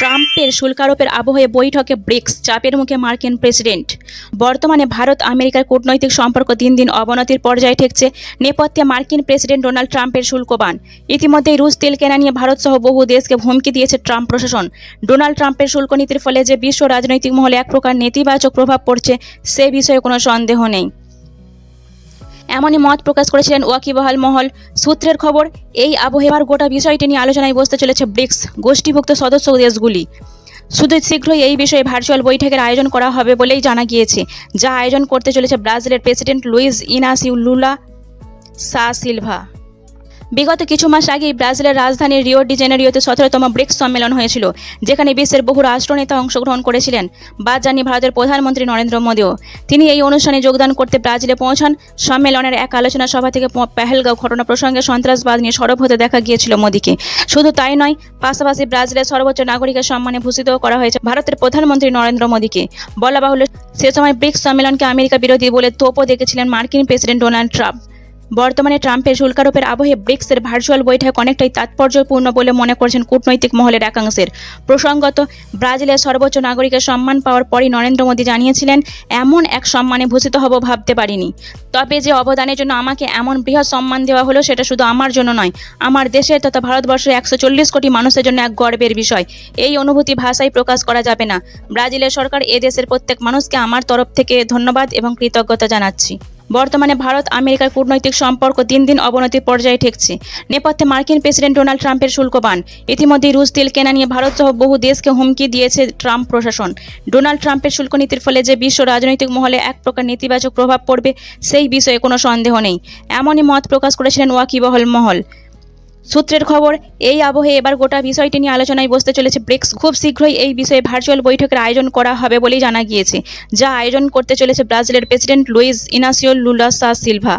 ট্রাম্পের শুল্কারোপের আবহে বৈঠকে ব্রিক্স, চাপের মুখে মার্কিন প্রেসিডেন্ট। বর্তমানে ভারত আমেরিকার কূটনৈতিক সম্পর্ক দিন দিন অবনতির পর্যায়ে ঠেকছে। নেপথ্যে মার্কিন প্রেসিডেন্ট ডোনাল্ড ট্রাম্পের শুল্কবান। ইতিমধ্যেই রুশ তেল কেনা নিয়ে ভারতসহ বহু দেশকে হুমকি দিয়েছে ট্রাম্প প্রশাসন। ডোনাল্ড ট্রাম্পের শুল্ক নীতির ফলে যে বিশ্ব রাজনৈতিক মহলে এক প্রকার নেতিবাচক প্রভাব পড়ছে, সে বিষয়ে কোনো সন্দেহ নেই। এমনই মত প্রকাশ করেছিলেন ওয়াকিবহাল মহল সূত্রের খবর, এই আবহাওয়ার গোটা বিষয়টি নিয়ে আলোচনায় বসতে চলেছে ব্রিক্স গোষ্ঠীভুক্ত সদস্য দেশগুলি। শুধু শীঘ্রই এই বিষয়ে ভার্চুয়াল বৈঠকের আয়োজন করা হবে বলেই জানা গিয়েছে, যা আয়োজন করতে চলেছে ব্রাজিলের president Luiz Inacio Lula da Silva. বিগত কিছু মাস আগেই ব্রাজিলের রাজধানী রিও ডি জেনেরিওতে সতেরোতম ব্রিক্স সম্মেলন হয়েছিল, যেখানে বিশ্বের বহু রাষ্ট্রনেতা অংশগ্রহণ করেছিলেন। বা জানি ভারতের প্রধানমন্ত্রী নরেন্দ্র মোদীও। তিনি এই অনুষ্ঠানে যোগদান করতে ব্রাজিলে পৌঁছান। সম্মেলনের এক আলোচনা সভা থেকে পেহেলগাঁও ঘটনা প্রসঙ্গে সন্ত্রাসবাদ নিয়ে সরব হতে দেখা গিয়েছিল মোদীকে। শুধু তাই নয়, পাশাপাশি ব্রাজিলের সর্বোচ্চ নাগরিকের সম্মানে ভূষিতও করা হয়েছে ভারতের প্রধানমন্ত্রী নরেন্দ্র মোদীকে। বলা বাহুল্য, সে সময় ব্রিক্স সম্মেলনকে আমেরিকা বিরোধী বলে তোপও দেখেছিলেন মার্কিন প্রেসিডেন্ট ডোনাল্ড ট্রাম্প। বর্তমানে ট্রাম্পের শুল্কারোপের আবহে ব্রিক্সের ভার্চুয়াল বৈঠক অনেকটাই তাৎপর্যপূর্ণ বলে মনে করছেন কূটনৈতিক মহলের একাংশের। প্রসঙ্গত, ব্রাজিলের সর্বোচ্চ নাগরিকের সম্মান পাওয়ার পরই নরেন্দ্র মোদী জানিয়েছিলেন, এমন এক সম্মানে ভূষিত হব ভাবতে পারিনি। তবে যে অবদানের জন্য আমাকে এমন বৃহৎ সম্মান দেওয়া হলো সেটা শুধু আমার জন্য নয়, আমার দেশের তথা ভারতবর্ষের একশো চল্লিশ কোটি মানুষের জন্য এক গর্বের বিষয়। এই অনুভূতি ভাষায় প্রকাশ করা যাবে না। ব্রাজিলের সরকার এ দেশের প্রত্যেক মানুষকে আমার তরফ থেকে ধন্যবাদ এবং কৃতজ্ঞতা জানাচ্ছি। বর্তমানে ভারত আমেরিকার কূটনৈতিক সম্পর্ক দিন দিন অবনতির পর্যায়ে ঠেকছে। নেপথ্যে মার্কিন প্রেসিডেন্ট ডোনাল্ড ট্রাম্পের শুল্ক শুল্কবান ইতিমধ্যেই রুশ তেল কেনা নিয়ে ভারত সহ বহু দেশকে হুমকি দিয়েছে ট্রাম্প প্রশাসন। ডোনাল্ড ট্রাম্পের শুল্ক নীতির ফলে যে বিশ্ব রাজনৈতিক মহলে এক প্রকার নেতিবাচক প্রভাব পড়বে, সেই বিষয়ে কোনো সন্দেহ নেই। এমনই মত প্রকাশ করেছিলেন ওয়াকিবহল মহল। সূত্রের খবর, এই আবহে এবার গোটা বিষয়টি নিয়ে আলোচনায় বসতে চলেছে ব্রিক্স। খুব শীঘ্রই এই বিষয়ে ভার্চুয়াল বৈঠকের আয়োজন করা হবে বলেই জানা গিয়েছে, যা আয়োজন করতে চলেছে ব্রাজিলের president Luiz Inacio Lula da Silva.